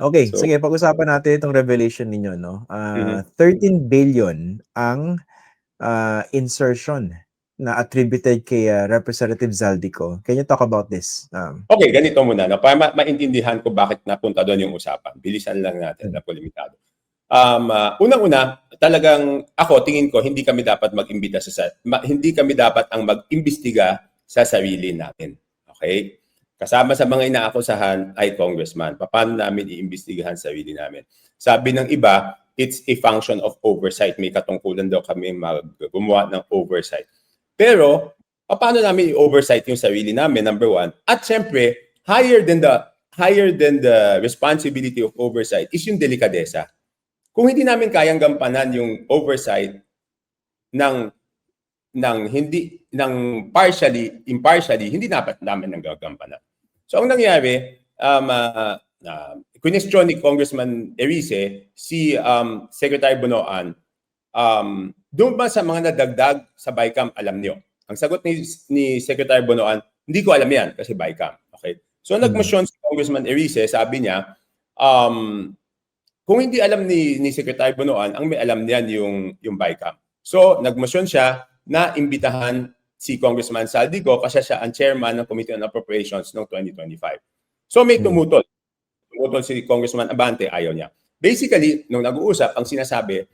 Okay, So sige pag-usapan natin itong revelation ninyo 'no. Ah, Mhm. 13 billion ang, ah, insertion na attributed kay, ah, Representative Zaldico. Can you talk about this? Um, Okay, ganito muna 'no, para ma maintindihan ko bakit napunta do'n yung usapan. Bilisan lang natin, Hmm. naku limitado. Um, ah, unang-una, talagang ako tingin ko hindi kami dapat mag-imbita sa ma hindi kami dapat ang mag-imbestiga sa sarili natin, okey? Kasama sa mga inaakusahan ay congressman. Papaano namin iimbestigahan sarili namin? Sabi ng iba, it's a function of oversight. May katungkulan daw kami mag gumawa ng oversight. Pero papaano namin i-oversight yung sarili namin, number one. At siyempre, higher than the higher than the responsibility of oversight is yung delikadesa. Kung hindi namin kayang gampanan yung oversight ng ng hindi ng partially, impartially, hindi dapat namin nang gagampanan. So ang nangyari, um, uh, uh, question ni Congressman Erice si um, Secretary Bonoan, um, doon ba sa mga nadagdag sa BICAM, alam niyo? Ang sagot ni, ni Secretary Bonoan, hindi ko alam yan kasi BICAM. Okay? So Hmm. nagmotion si Congressman Erice, sabi niya, um, kung hindi alam ni, ni Secretary Bonoan, ang may alam niyan yung, yung BICAM. So nagmotion siya na imbitahan si Congressman Saldico kasi siya ang chairman ng Committee on Appropriations noong 2025. So may Hmm. tumutol. Tumutol si Congressman Abante, ayaw niya. Basically, nung nag-uusap, ang sinasabi,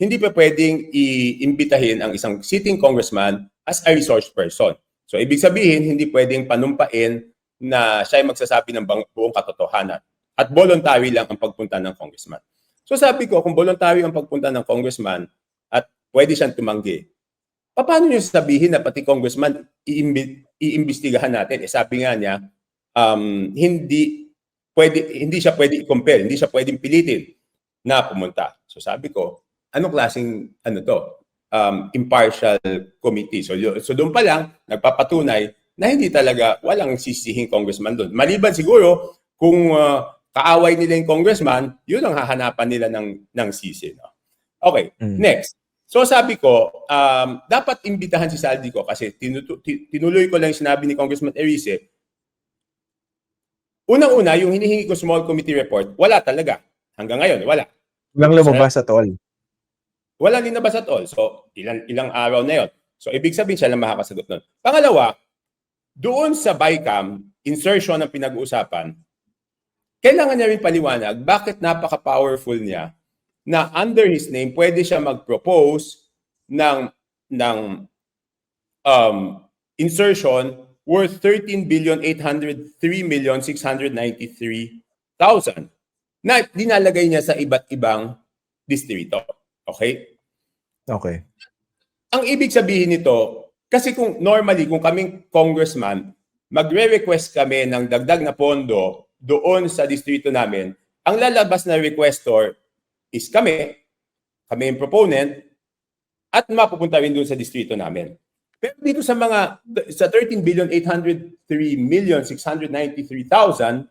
hindi pa pwedeng iimbitahin ang isang sitting congressman as a resource person. So ibig sabihin, hindi pwedeng panumpain na siya ay magsasabi ng buong katotohanan. At voluntary lang ang pagpunta ng congressman. So sabi ko, kung voluntary ang pagpunta ng congressman at pwede siyang tumanggi, paano niyo sabihin na pati congressman iimbestigahan natin? Eh, sabi nga niya, um, hindi pwede hindi siya pwede i-compel, hindi siya pwedeng pilitin na pumunta. So sabi ko, anong klaseng ano to? Um, impartial committee. So, so doon pa lang nagpapatunay na hindi talaga walang sisihing congressman doon. Maliban siguro kung uh, kaaway nila yung congressman, yun ang hahanapan nila ng ng sisi. No? Okay, Mm. next. So sabi ko, um, dapat imbitahan si Saldi ko kasi tinutu- ti- tinuloy ko lang yung sinabi ni Congressman Erice. Unang-una, yung hinihingi ko small committee report, wala talaga. Hanggang ngayon, wala. walang lumabas at all. Wala linabas at all. So, ilang, ilang araw na yon. So, ibig sabihin siya lang makakasagot nun. Pangalawa, doon sa BICAM, insertion ng pinag-uusapan, kailangan niya rin paliwanag bakit napaka-powerful niya na under his name, pwede siya mag-propose ng, ng um, insertion worth 13 billion 803 million 693,000 na dinalagay niya sa iba't ibang distrito. Okay? Okay. Ang ibig sabihin nito, kasi kung normally, kung kaming congressman, magre-request kami ng dagdag na pondo doon sa distrito namin, ang lalabas na requestor is kami, kami yung proponent, at mapupunta rin doon sa distrito namin. Pero dito sa mga, sa 13 billion 803 million 693,000,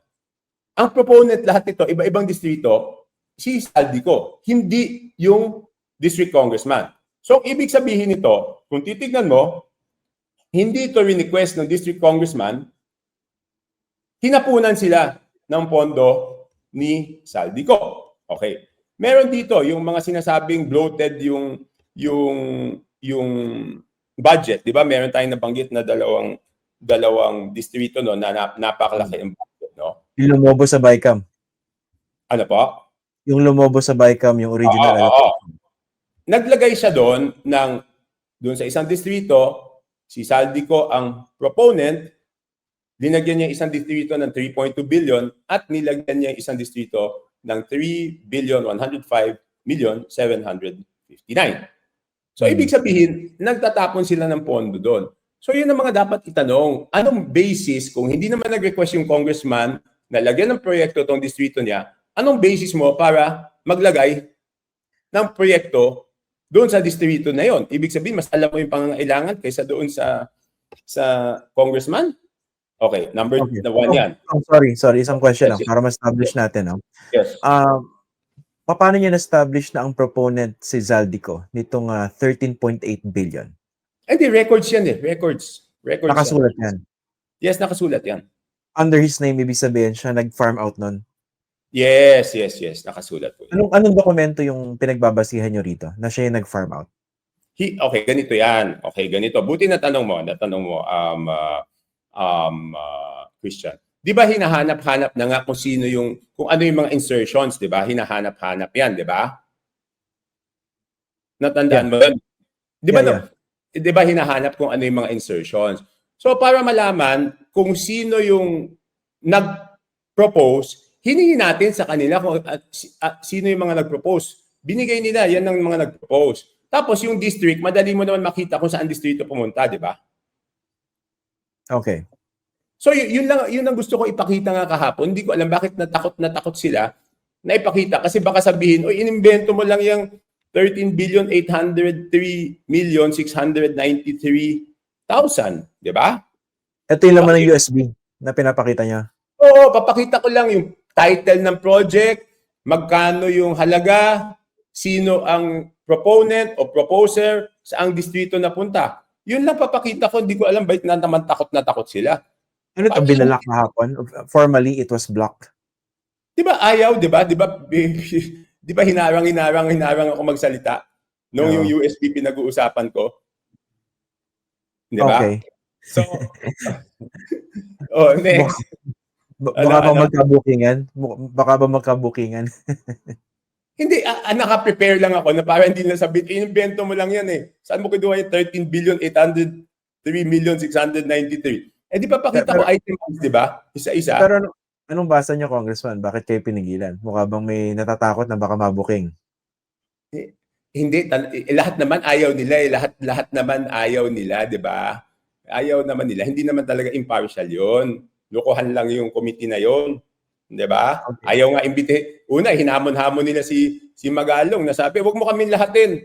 ang proponent lahat nito, iba-ibang distrito, si Saldico, hindi yung district congressman. So, ibig sabihin nito, kung titignan mo, hindi ito request ng district congressman, hinapunan sila ng pondo ni Saldico. Okay. Meron dito yung mga sinasabing bloated yung yung yung budget, 'di ba? Meron tayong nabanggit na dalawang dalawang distrito no na, na napakalaki ang budget, no? Yung lumobo sa BICAM. Ano po? Yung lumobo sa BICAM, yung original. Oo, oo. Naglagay siya doon ng doon sa isang distrito, si Saldico ang proponent, linagyan niya isang distrito ng 3.2 billion at nilagyan niya isang distrito ng 3 billion 105 million 759. So Hmm. ibig sabihin, nagtatapon sila ng pondo doon. So yun ang mga dapat itanong. Anong basis kung hindi naman nag-request yung congressman na lagyan ng proyekto tong distrito niya, anong basis mo para maglagay ng proyekto doon sa distrito na yon. Ibig sabihin, mas alam mo yung pangangailangan kaysa doon sa sa congressman. Okay, number Okay. the one yan. Oh, sorry, sorry. Isang question lang Yes, para ma-establish natin. No? Yes. Um, paano niya na-establish na ang proponent si Zaldico nitong ah, 13.8 billion? Eh di, records yan eh. Records. Records Nakasulat yan. yan. Yes, nakasulat yan. Under his name, ibig sabihin siya nag-farm out nun. Yes, yes, yes. Nakasulat po. Anong, anong dokumento yung pinagbabasihan nyo rito na siya yung nag-farm out? He, okay, ganito yan. Okay, ganito. Buti na tanong mo, natanong mo, um, uh, um, uh, Christian. Di ba hinahanap-hanap na nga kung sino yung, kung ano yung mga insertions, di ba? Hinahanap-hanap yan, di ba? Natandaan mo yun? Di ba, Yeah, na- di ba hinahanap kung ano yung mga insertions? So, para malaman kung sino yung nag-propose, hiningi natin sa kanila kung si- at sino yung mga nag-propose. Binigay nila, yan ang mga nag-propose. Tapos yung district, madali mo naman makita kung saan distrito pumunta, di ba? Okay. So y- yun lang yun ang gusto ko ipakita nga kahapon. Hindi ko alam bakit natakot na takot sila na ipakita kasi baka sabihin, "Oy, inimbento mo lang yung 13 billion 803 million 693,000, 'di ba? Ito yung laman ng USB na pinapakita niya. Oo, papakita ko lang yung title ng project, magkano yung halaga, sino ang proponent o proposer, saang distrito napunta. Yun lang papakita ko, hindi ko alam bakit na naman takot na takot sila. Ano Paano binalak kahapon? Formally, it was blocked. Di ba ayaw, di ba? Di ba, di ba hinarang, hinarang, hinarang ako magsalita nung Oo. yung USB pinag-uusapan ko? Di ba? Okay. So, oh, next. Ba- Ano, baka ba ano? magkabukingan? Baka ba magkabukingan? Hindi, ah, ah, naka-prepare lang ako na para hindi na sabihin, inimbento mo lang yan eh. Saan mo kinuha yung 13 billion 803 million 693? Eh di ba pakita Pero- ko items, di ba? Isa-isa. Pero ano- anong basa niyo, Congressman? Bakit kayo pinigilan? Mukha bang may natatakot na baka mabuking? Hindi, tal- eh, lahat naman ayaw nila eh. Lahat, lahat naman ayaw nila, di ba? Ayaw naman nila. Hindi naman talaga impartial yon. Lukuhan lang yung committee na yon. Di ba? Okay. Ayaw nga imbite. Una, hinamon-hamon nila si, si Magalong na sabi, huwag mo kami lahatin.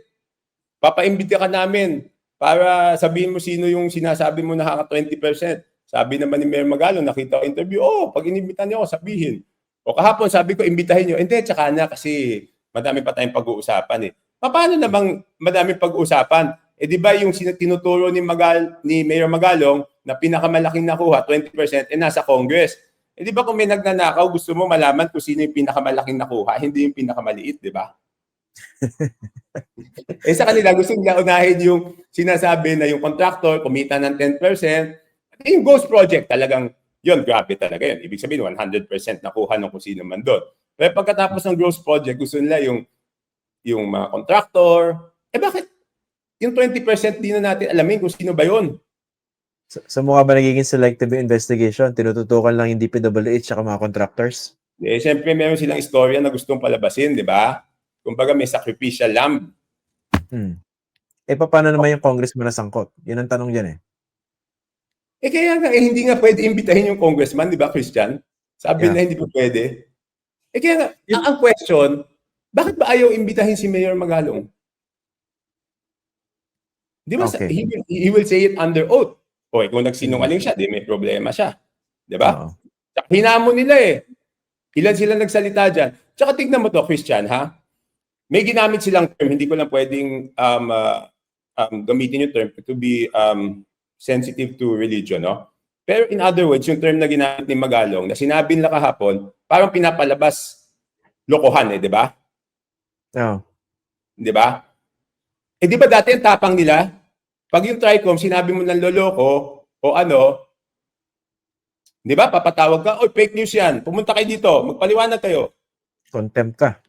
Papaimbite ka namin para sabihin mo sino yung sinasabi mo nakaka 20%. Sabi naman ni Mayor Magalong, nakita ko interview, oh, pag inimbitan niyo ako, sabihin. O kahapon, sabi ko, imbitahin niyo. Hindi, tsaka na kasi madami pa tayong pag-uusapan eh. Paano namang madaming pag-uusapan? Eh di ba yung tinuturo ni Magal ni Mayor Magalong na pinakamalaking nakuha 20% eh nasa Congress. Eh di ba kung may nagnanakaw, gusto mo malaman kung sino yung pinakamalaking nakuha, hindi yung pinakamaliit, di ba? eh sa kanila gusto nila unahin yung sinasabi na yung contractor kumita ng 10%. Eh, yung ghost project talagang yun, grabe talaga yun. Ibig sabihin 100% nakuha ng kung sino man doon. Pero pagkatapos ng ghost project, gusto nila yung yung mga contractor. Eh bakit yung 20% di na natin alamin kung sino ba yun? Sa, sa mukha ba nagiging selective investigation? Tinututukan lang yung DPWH at mga contractors? Eh, siyempre meron silang istorya na gustong palabasin, di ba? Kumbaga may sacrificial lamb. Hmm. Eh, paano naman yung congressman na sangkot? Yun ang tanong dyan eh. Eh kaya nga, eh, hindi nga pwede imbitahin yung congressman, di ba, Christian? Sabi Yeah. na hindi pa pwede. Eh kaya nga, ang, ang question, bakit ba ayaw imbitahin si Mayor Magalong? Di ba, sa- Okay. he, will- he will say it under oath. O eh, kung nagsinungaling siya, di may problema siya. Di ba? Tsaka Hinamon nila eh. Ilan sila nagsalita dyan. Tsaka tignan mo to, Christian, ha? May ginamit silang term, hindi ko lang pwedeng um, uh, um, gamitin yung term to be um, sensitive to religion, no? Pero in other words, yung term na ginamit ni Magalong, na sinabi nila kahapon, parang pinapalabas lokohan eh, di ba? Oo. Di ba? Eh di ba dati ang tapang nila? Pag yung TRICOM, sinabi mo ng loloko o ano, di ba, papatawag ka, oy, fake news yan, pumunta kayo dito, magpaliwanag kayo, Contempt ka.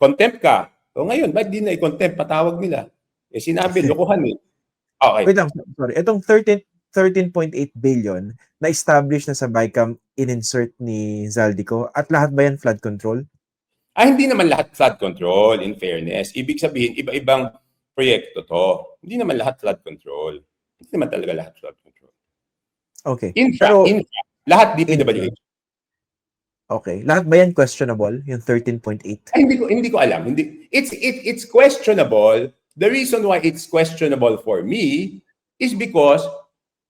contempt ka. O ngayon, ba't di na i-contempt, patawag nila? Eh sinabi, lokohan eh. Okay. Wait lang, sorry. Itong 13 13.8 billion na establish na sa BICAM in-insert ni Zaldico at lahat ba yan flood control? Ah, hindi naman lahat flood control, in fairness. Ibig sabihin, iba-ibang proyekto to. Hindi naman lahat flood control. Hindi naman talaga lahat flood control. Okay. Infra, Pero- infra. Lahat DPWH. Okay. Lahat ba yan questionable? Yung 13.8? Ay, hindi ko hindi ko alam. Hindi it's it, it's questionable. The reason why it's questionable for me is because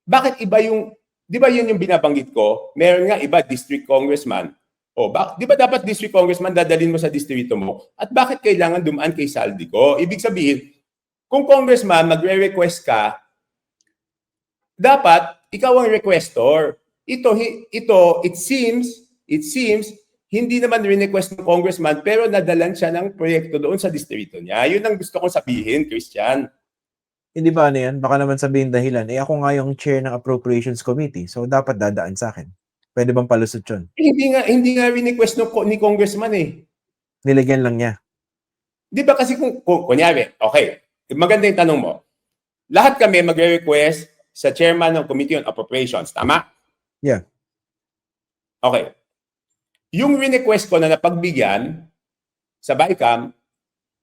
bakit iba yung 'di ba yun yung binabanggit ko? Meron nga iba district congressman. O bak 'di ba dapat district congressman dadalhin mo sa distrito mo? At bakit kailangan dumaan kay Saldico? Ibig sabihin, kung congressman magre-request ka, dapat ikaw ang requestor. Ito ito it seems it seems hindi naman request ng congressman pero nadalan siya ng proyekto doon sa distrito niya. Yun ang gusto kong sabihin, Christian. Hindi ba ano yan? Baka naman sabihin dahilan, eh ako nga yung chair ng Appropriations Committee, so dapat dadaan sa akin. Pwede bang palusot yun? Eh, hindi nga hindi nga request ng, ni congressman eh. Nilagyan lang niya. Di ba kasi kung, kung kunyari, okay, maganda yung tanong mo. Lahat kami magre-request sa chairman ng Committee on Appropriations, tama? Yeah. Okay. Yung request ko na napagbigyan sa BICAM,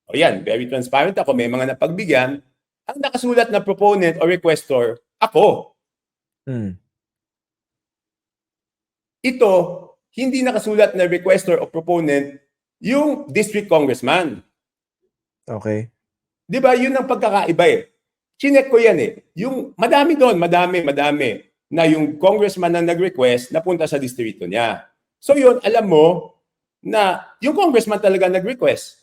o yan, very transparent ako, may mga napagbigyan, ang nakasulat na proponent o requestor, ako. Hmm. Ito, hindi nakasulat na requestor o proponent yung district congressman. Okay. Di ba? Yun ang pagkakaiba eh. Chinek ko yan eh. Yung madami doon, madami, madami na yung congressman na nag-request napunta sa distrito niya. So yun, alam mo na yung congressman talaga nag-request.